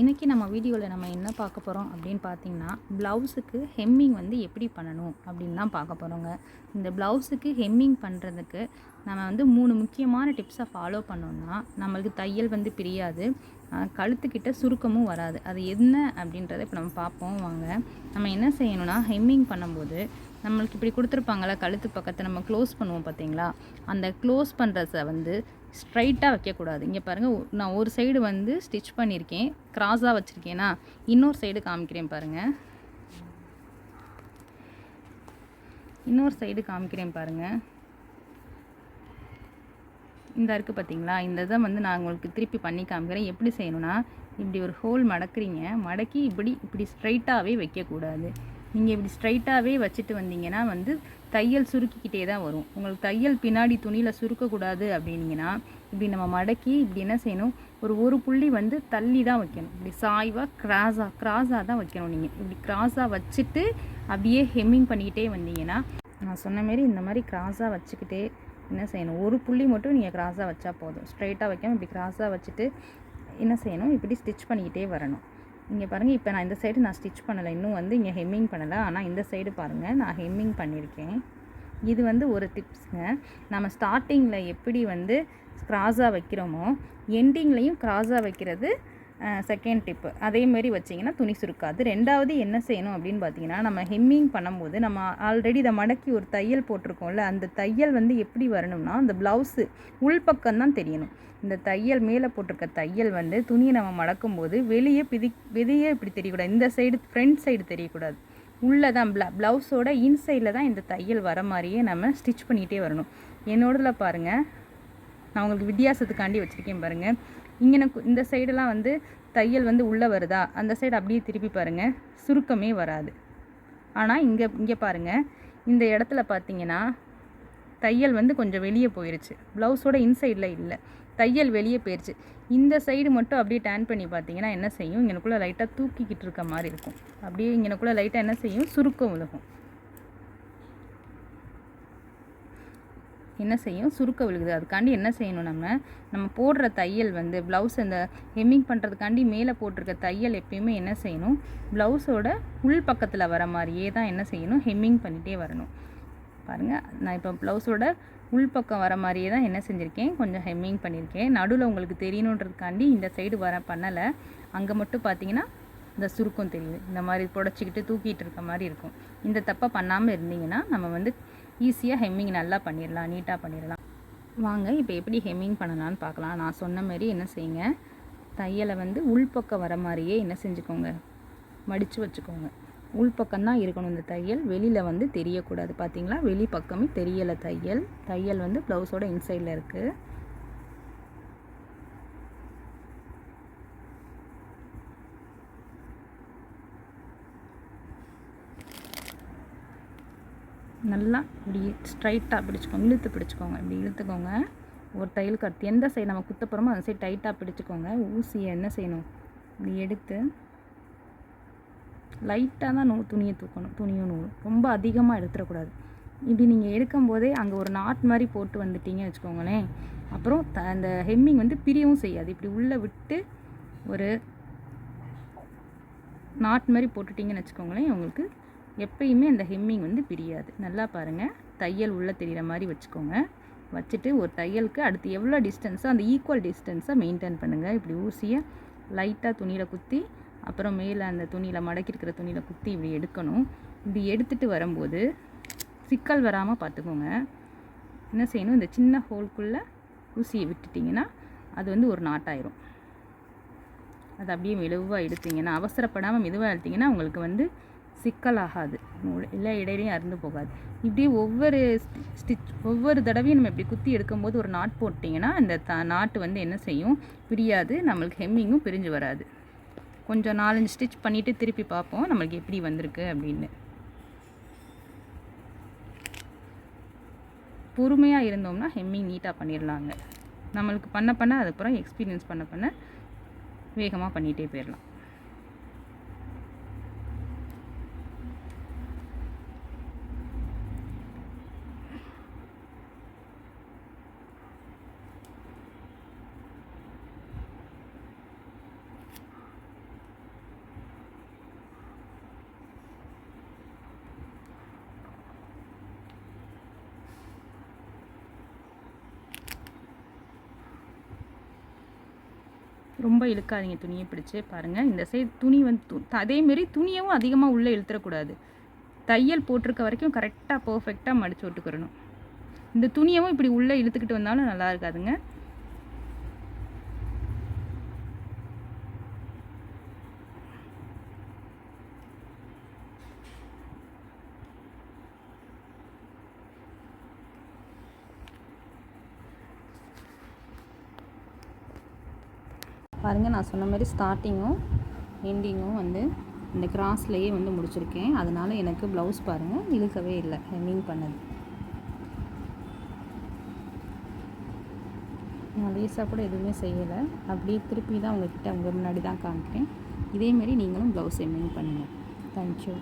இன்றைக்கி நம்ம வீடியோவில் நம்ம என்ன பார்க்க போகிறோம் அப்படின்னு பார்த்தீங்கன்னா ப்ளவுஸுக்கு ஹெம்மிங் வந்து எப்படி பண்ணணும் அப்படின்னு தான் பார்க்க போகிறோங்க இந்த ப்ளவுஸுக்கு ஹெம்மிங் பண்ணுறதுக்கு நம்ம வந்து மூணு முக்கியமான டிப்ஸை ஃபாலோ பண்ணோம்னா நம்மளுக்கு தையல் வந்து பிரியாது. கழுத்துக்கிட்ட சுருக்கமும் வராது. அது என்ன அப்படின்றத இப்போ நம்ம பார்ப்போம் வாங்க. நம்ம என்ன செய்யணும்னா ஹெம்மிங் பண்ணும்போது நம்மளுக்கு இப்படி கொடுத்துருப்பாங்களா கழுத்து பக்கத்தை நம்ம க்ளோஸ் பண்ணுவோம் பார்த்தீங்களா அந்த க்ளோஸ் பண்ணுறத வந்து ஸ்ட்ரைட்டாக வைக்கக்கூடாது. இங்கே பாருங்கள் நான் ஒரு சைடு வந்து ஸ்டிச் பண்ணியிருக்கேன் கிராஸாக வச்சுருக்கேனா இன்னொரு சைடு காமிக்கிறேன் பாருங்கள் இன்னொரு சைடு காமிக்கிறேன் பாருங்கள் இந்த இருக்குது பார்த்தீங்களா இந்த இதை வந்து நான் உங்களுக்கு திருப்பி பண்ணி காமிக்கிறேன். எப்படி செய்யணும்னா இப்படி ஒரு ஹோல் மடக்குறீங்க. மடக்கி இப்படி இப்படி ஸ்ட்ரைட்டாகவே வைக்கக்கூடாது. நீங்கள் இப்படி ஸ்ட்ரைட்டாகவே வச்சுட்டு வந்தீங்கன்னா வந்து தையல் சுருக்கிக்கிட்டே தான் வரும். உங்களுக்கு தையல் பின்னாடி துணியில் சுருக்கக்கூடாது அப்படின்னீங்கன்னா இப்படி நம்ம மடக்கி இப்படி என்ன செய்யணும்? ஒரு ஒரு புள்ளி வந்து தள்ளி தான் வைக்கணும். இப்படி சாய்வாக கிராஸாக கிராஸாக தான் வைக்கணும் நீங்கள் இப்படி கிராஸாக வச்சுட்டு அப்படியே ஹெம்மிங் பண்ணிக்கிட்டே வந்தீங்கன்னா நான் சொன்ன மாரி இந்த மாதிரி கிராஸாக வச்சுக்கிட்டே என்ன செய்யணும்? ஒரு புள்ளி மட்டும் நீங்கள் கிராஸாக வச்சா போதும். ஸ்ட்ரைட்டாக வைக்காமல் இப்படி கிராஸாக வச்சுட்டு என்ன செய்யணும்? இப்படி ஸ்டிச் பண்ணிக்கிட்டே வரணும். இங்கே பாருங்கள் இப்போ நான் இந்த சைடு நான் ஸ்டிச் பண்ணலை. இன்னும் வந்து இங்கே ஹெம்மிங் பண்ணலை. ஆனால் இந்த சைடு பாருங்கள் நான் ஹெம்மிங் பண்ணியிருக்கேன் இது வந்து ஒரு டிப்ஸுங்க நம்ம ஸ்டார்டிங்கில் எப்படி வந்து க்ராஸாக வைக்கிறோமோ எண்டிங்லேயும் க்ராஸாக வைக்கிறது செகண்ட் டிப்பு அதேமாரி வச்சிங்கன்னா துணி சுருக்காது. ரெண்டாவது என்ன செய்யணும் அப்படின்னு பார்த்தீங்கன்னா நம்ம ஹெம்மிங் பண்ணும்போது நம்ம ஆல்ரெடி இதை மடக்கி ஒரு தையல் போட்டிருக்கோம்ல அந்த தையல் வந்து எப்படி வரணும்னா அந்த ப்ளவுஸு உள்பக்கம் தான் தெரியணும். இந்த தையல் மேலே போட்டிருக்க தையல் வந்து துணியை நம்ம மடக்கும்போது வெளியே பிதி வெளியே இப்படி தெரியக்கூடாது. இந்த சைடு ஃப்ரண்ட் சைடு தெரியக்கூடாது. உள்ளே தான் ப்ள ப்ளவுஸோட இன்சைடில் தான் இந்த தையல் வர மாதிரியே நம்ம ஸ்டிச் பண்ணிகிட்டே வரணும். என்னோடதில் பாருங்கள் நான் உங்களுக்கு வித்தியாசத்துக்காண்டி வச்சுருக்கேன் பாருங்கள் இங்கே இந்த சைடெல்லாம் வந்து தையல் வந்து உள்ளே வருதா? அந்த சைடு அப்படியே திருப்பி பாருங்கள் சுருக்கமே வராது. ஆனால் இங்கே இங்கே பாருங்கள் இந்த இடத்துல பார்த்தீங்கன்னா தையல் வந்து கொஞ்சம் வெளியே போயிருச்சு. ப்ளவுஸோட இன்சைடில் இல்லை. தையல் வெளியே போயிருச்சு. இந்த சைடு மட்டும் அப்படியே டேன் பண்ணி பார்த்தீங்கன்னா என்ன செய்யும்? இங்கனக்குள்ளே லைட்டாக தூக்கிக்கிட்டு இருக்க மாதிரி இருக்கும். அப்படியே இங்கனக்குள்ளே லைட்டாக என்ன செய்யும்? சுருக்கம் விழுகும். என்ன செய்யும்? சுருக்க விழுகுது. அதுக்காண்டி என்ன செய்யணும் நம்ம? நம்ம போடுற தையல் வந்து ப்ளவுஸ் அந்த ஹெம்மிங் பண்ணுறதுக்காண்டி மேலே போட்டிருக்க தையல் எப்பயுமே என்ன செய்யணும்? ப்ளவுஸோட உள் பக்கத்தில் வர மாதிரியே தான் என்ன செய்யணும்? ஹெம்மிங் பண்ணிகிட்டே வரணும். பாருங்கள் நான் இப்போ ப்ளவுஸோட உள்பக்கம் வர மாதிரியே தான் என்ன செஞ்சுருக்கேன். கொஞ்சம் ஹெம்மிங் பண்ணியிருக்கேன் நடுவில் உங்களுக்கு தெரியணுன்றதுக்காண்டி இந்த சைடு வர பண்ணலை. அங்கே மட்டும் பார்த்தீங்கன்னா இந்த சுருக்கம் தெரியுது. இந்த மாதிரி புடச்சிக்கிட்டு தூக்கிட்டு இருக்க மாதிரி இருக்கும். இந்த தப்பை பண்ணாமல் இருந்தீங்கன்னா நம்ம வந்து ஈஸியாக ஹெம்மிங் நல்லா பண்ணிடலாம் நீட்டாக பண்ணிடலாம் வாங்க இப்போ எப்படி ஹெம்மிங் பண்ணலான்னு பார்க்கலாம் நான் சொன்ன மாதிரி என்ன செய்யுங்க? தையலை வந்து உள்பக்கம் வர மாதிரியே என்ன செஞ்சுக்கோங்க? மடித்து வச்சுக்கோங்க. உள்பக்கம் தான் இருக்கணும் இந்த தையல். வெளியில் வந்து தெரியக்கூடாது. பார்த்தீங்களா வெளி பக்கமே தெரியலை தையல். தையல் வந்து ப்ளவுஸோட இன்சைடில் இருக்குது நல்லா இப்படி ஸ்ட்ரைட்டாக பிடிச்சிக்கோங்க. இழுத்து பிடிச்சிக்கோங்க. இப்படி இழுத்துக்கோங்க. ஒரு தையல் கட்டு எந்த சைடு நம்ம குத்த போகிறோமோ அந்த சைடு டைட்டாக பிடிச்சிக்கோங்க. ஊசியை என்ன செய்யணும்? இப்படி எடுத்து லைட்டாக தான் நூ துணியை தூக்கணும். துணியும் நூலும் ரொம்ப அதிகமாக எடுத்துடக்கூடாது இப்படி நீங்கள் எடுக்கும் போதே அங்கே ஒரு நாட் மாதிரி போட்டு வந்துட்டீங்கன்னு வச்சுக்கோங்களேன். அப்புறம் த அந்த ஹெம்மிங் வந்து பிரியவும் செய்யாது. இப்படி உள்ளே விட்டு ஒரு நாட் மாதிரி போட்டுட்டிங்கன்னு வச்சுக்கோங்களேன். உங்களுக்கு எப்பயுமே அந்த ஹெம்மிங் வந்து பிரியாது. நல்லா பாருங்கள் தையல் உள்ளே தெரிகிற மாதிரி வச்சுக்கோங்க. வச்சுட்டு ஒரு தையலுக்கு அடுத்து எவ்வளோ டிஸ்டன்ஸோ அந்த ஈக்குவல் டிஸ்டன்ஸை மெயின்டைன் பண்ணுங்கள் இப்படி ஊசியை லைட்டாக துணியில் குத்தி அப்புறம் மேலே அந்த துணியில் மடக்கிருக்கிற துணியில் குத்தி இப்படி எடுக்கணும். இப்படி எடுத்துகிட்டு வரும்போது சிக்கல் வராமல் பார்த்துக்கோங்க என்ன செய்யணும்? இந்த சின்ன ஹோல்குள்ளே ஊசியை விட்டுட்டிங்கன்னா அது வந்து ஒரு நாட்டாயிரும் அது அப்படியே மெதுவாக எடுத்தீங்கன்னா அவசரப்படாமல் மெதுவாக எடுத்திங்கன்னா உங்களுக்கு வந்து சிக்கலாகாது. நூல் எல்லா இடையிலையும் அறுந்து போகாது. இப்படி ஒவ்வொரு ஸ்டிச் ஒவ்வொரு தடவையும் நம்ம இப்படி குத்தி எடுக்கும்போது ஒரு நாட் போட்டிங்கன்னா அந்த த நாட்டு வந்து என்ன செய்யும்? பிரியாது. நம்மளுக்கு ஹெம்மிங்கும் பிரிஞ்சு வராது. கொஞ்சம் நாலஞ்சு ஸ்டிச் பண்ணிவிட்டு திருப்பி பார்ப்போம் நம்மளுக்கு எப்படி வந்திருக்கு அப்படின்னு. பொறுமையாக இருந்தோம்னா ஹெம்மிங் நீட்டாக பண்ணிடலாங்க. நம்மளுக்கு பண்ண பண்ண அதுக்கப்புறம் எக்ஸ்பீரியன்ஸ் பண்ண பண்ண வேகமாக பண்ணிகிட்டே போயிடலாம். ரொம்ப இழுக்காதீங்க துணியை பிடிச்சே பாருங்கள் இந்த சைடு துணி வந்து து அதேமாரி துணியவும் அதிகமாக உள்ளே இழுத்துறக்கூடாது. தையல் போட்டிருக்க வரைக்கும் கரெக்டாக பர்ஃபெக்டாக மடித்து விட்டுக்கிறணும் இந்த துணியவும் இப்படி உள்ளே இழுத்துக்கிட்டு வந்தாலும் நல்லா இருக்காதுங்க. பாருங்கள் நான் சொன்ன மாதிரி ஸ்டார்டிங்கும் எண்டிங்கும் வந்து இந்த கிராஸ்லேயே வந்து முடிச்சிருக்கேன். அதனால் எனக்கு ப்ளவுஸ் பாருங்கள் இழுக்கவே இல்லை ஹெம்மிங் பண்ணது. நான் லேஸாக கூட எதுவுமே செய்யலை. அப்படியே திருப்பி தான் உங்ககிட்ட உங்கள் முன்னாடி தான் காமிக்கிறேன். இதேமாரி நீங்களும் ப்ளவுஸ் ஹெம்மிங் பண்ணுங்கள் தேங்க்யூ